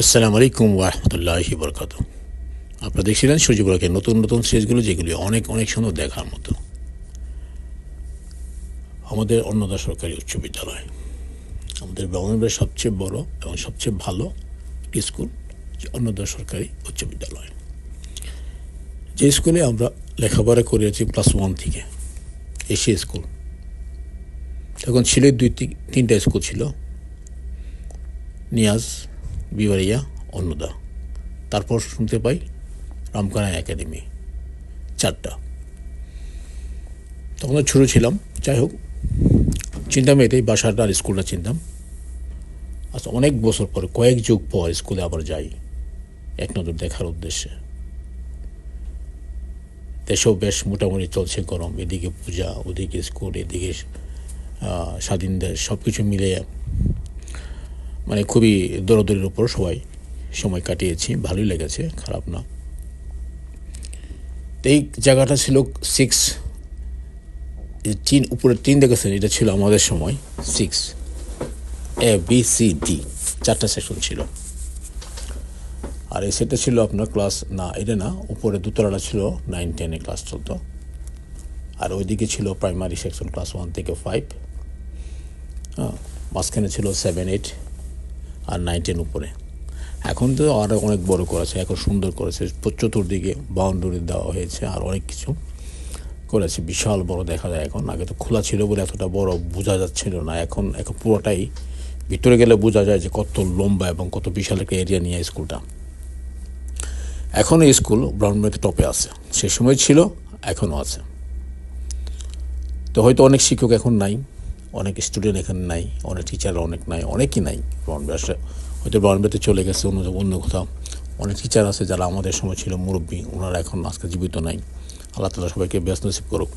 আসসালামু আলাইকুম ওরহমতুল্লাহি বরকাত আপনারা দেখছিলেন সূর্যগুলোকে নতুন নতুন সিরিজগুলো যেগুলি অনেক অনেক সুন্দর দেখার মতো। আমাদের অন্নদা সরকারি উচ্চ বিদ্যালয়, আমাদের ব্রাহ্মণবাড়ির সবচেয়ে বড় এবং সবচেয়ে ভালো স্কুল অন্নদা সরকারি উচ্চ বিদ্যালয়। যে স্কুলে আমরা লেখাপড়া করেছি ক্লাস ওয়ান থেকে, এসি স্কুল। তখন ছিল দুই তিনটা স্কুল ছিল। নিয়াজ বিবারিয়া অন্নদা। তারপর শুনতে পাই রামকানা একাডেমি, চারটা। তখন ছোটো ছিলাম, যাই হোক, চিন্তাম এটাই, বাসাটা আর স্কুলটা চিনতাম। আচ্ছা অনেক বছর পরে, কয়েক যুগ পর স্কুলে আবার যাই, এক নজর দেখার উদ্দেশ্যে। দেশেও বেশ মোটামুটি চলছে গরম, এদিকে পূজা, ওদিকে স্কুল, এদিকে স্বাধীন দেশ সব কিছু মিলে মানে খুবই দৌড়দৌড়ির উপর সবাই সময় কাটিয়েছি, ভালোই লেগেছে, খারাপ না। তো এই জায়গাটা ছিল সিক্স টিন উপরে টিন দেখেছেন, এটা ছিল আমাদের সময় six A B C D চারটা সেকশন ছিল। আর এই সেটটা ছিল আপনার ক্লাস না, এটা না, উপরে দুতলাটা ছিল নাইন টেনে ক্লাস চলতো। আর ওইদিকে ছিল প্রাইমারি সেকশন ক্লাস ওয়ান থেকে ফাইভ হ্যাঁ মাঝখানে ছিল সেভেন এইট আর নাইন টেন উপরে। এখন তো আরও অনেক বড় করেছে, এখন সুন্দর করেছে। চতুর্দিকে বাউন্ডারি দেওয়া হয়েছে আর অনেক কিছু করেছে। বিশাল বড় দেখা যায় এখন। আগে তো খোলা ছিল বলে এতটা বড় বোঝা যাচ্ছিল না। এখন এখন পুরোটাই ভিতরে গেলে বোঝা যায় যে কত লম্বা এবং কত বিশাল একটা এরিয়া নিয়ে স্কুলটা এখনও স্কুল ব্রাউনবাড়িতে টপে আছে। সে সময় ছিল, এখনও আছে। তো হয়তো অনেক শিক্ষক এখন নাই। অনেক স্টুডেন্ট এখানে নাই, অনেক টিচার অনেক নাই, অনেকই নাই। ব্রাউনবাড়ি হয়তো ব্রাউনবাড়িতে চলে গেছে অন্য অন্য কোথাও। অনেক টিচার আছে যারা আমাদের সময় ছিল মুরব্বী, ওনারা এখন আজকে জীবিত নাই। আল্লাহ তালা সবাইকে ব্যস্ত করুক।